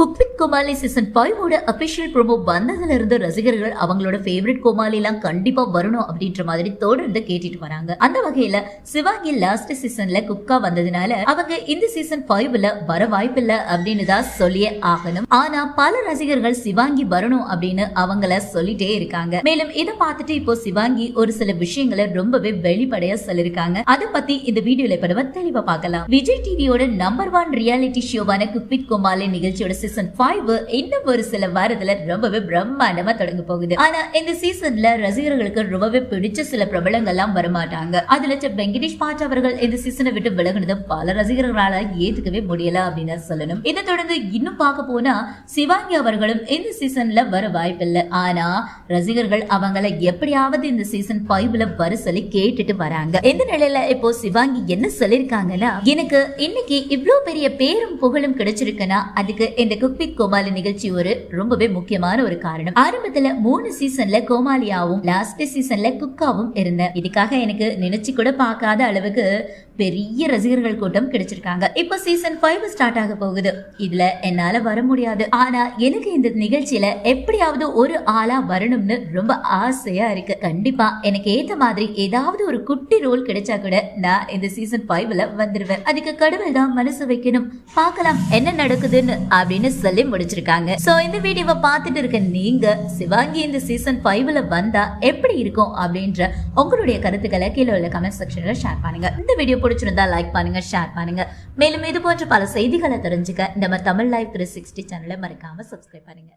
Cook with Comali season ஃபைவோட official promo வந்ததுல இருந்து ரசிகர்கள் அவங்களோட ஃபேவரட் கோமாளி எல்லாம் கண்டிப்பா வரணும் அப்படின்ற மாதிரி தொடர்ந்து கேட்டுட்டு வராங்க. அந்த வகையில சிவாங்கி லாஸ்ட் சீசன்ல குக்கா வந்ததுனால அவங்க இந்த சீசன் ஃபைவ்ல வர வாய்ப்பில்லை அப்படின்னு தான் சொல்லியே ஆகணும். ஆனா பல ரசிகர்கள் சிவாங்கி வரணும் அப்படின்னு அவங்கள சொல்லிட்டே இருக்காங்க. மேலும் இதை பார்த்துட்டு இப்போ சிவாங்கி ஒரு சில விஷயங்களை ரொம்பவே வெளிப்படையா சொல்லிருக்காங்க அதை பத்தி இந்த வீடியோல இப்ப நம்ம தெளிவா பார்க்கலாம். விஜய் டிவியோட நம்பர் ஒன் ரியாலிட்டி ஷோவான குக்வித் கோமாளி நிகழ்ச்சியோட சீசன் ஃபைவ் இன்னும் ஒரு சில வாரத்துல ரொம்பவே பிரம்மாண்டமா தொடங்க போகுது. ஆனா இந்த சீசன்ல ரசிகர்களுக்கு ரொம்பவே பிடிச்ச சில பிரபலங்கள் எல்லாம் வரமாட்டாங்க. அதுல வெங்கடேஷ் பாட் அவர்கள் இந்த சீசனை விட்டு விலகுனது பல ரசிகர்களால ஏத்துக்கவே முடியல அப்படின்னு சொல்லணும். இதை தொடர்ந்து இன்னும் பார்க்க போனா சிவாங்கி அவர்களும் இந்த சீசன்ல வர வாய்ப்பில்லை. ஆனா ரசிகர்கள் அவங்கள எப்படியாவது இந்த சீசன் ஃபைவ்ல வர சொல்லி கேட்டுட்டு வராங்க. இந்த நிலையில இப்போ சிவாங்கி என்ன சொல்லிருக்காங்கன்னா எனக்கு இன்னைக்கு இவ்வளவு பெரிய பேரும் புகழும் கிடைச்சிருக்குன்னா அதுக்கு இந்த குக்வித் கோமாளி நிகழ்ச்சி ஒரு ரொம்பவே முக்கியமான ஒரு காரணம். ஆரம்பத்துல மூணு சீசன்ல கோமாளியாவும் லாஸ்ட் சீசன்ல குக்காவும் இருந்தேன் இதுக்காக எனக்கு நினைச்சு கூட பார்க்காத அளவுக்கு பெரிய ரசிகர்கள் கூட்டம் கிடைச்சிருக்காங்க. இப்போ சீசன் ஃபைவ் ஸ்டார்ட் ஆக போகுது. இதுல என்னால வர முடியாது. ஆனா எனக்கு இந்த நிகழ்ச்சியில எப்படியாவது ஒரு ஆளா வரணும்னு ரொம்ப ஆசையா இருக்கு. கண்டிப்பா எனக்கு ஏத்த மாதிரி ஏதாவது ஒரு குட்டி ரோல் கிடைச்சா கூட நான் இந்த சீசன் ஃபைவ்ல வந்துருவேன். அதுக்கு கடவுள் தான் மனசு வைக்கணும். பார்க்கலாம் என்ன நடக்குதுன்னு அப்படின்னு சொல்லி முடிச்சிருக்காங்க. சோ இந்த வீடியோவை பார்த்துட்டு இருக்க நீங்க சிவாங்கி இந்த சீசன் ஃபைவ்ல வந்தா எப்படி இருக்கும் அப்படின்ற உங்களுடைய கருத்துக்களை கீழே உள்ள கமெண்ட் செக்ஷன்ல ஷேர் பண்ணுங்க. இந்த வீடியோ பிடிச்சிருந்தா லைக் பண்ணுங்க ஷேர் பண்ணுங்க. மேலும் இது போன்ற பல செய்திகளை தெரிஞ்சுக்க நம்ம தமிழ் லைவ் த்ரீ சிக்ஸ்டி சேனலை மறக்காம சப்ஸ்கிரைப் பண்ணுங்க.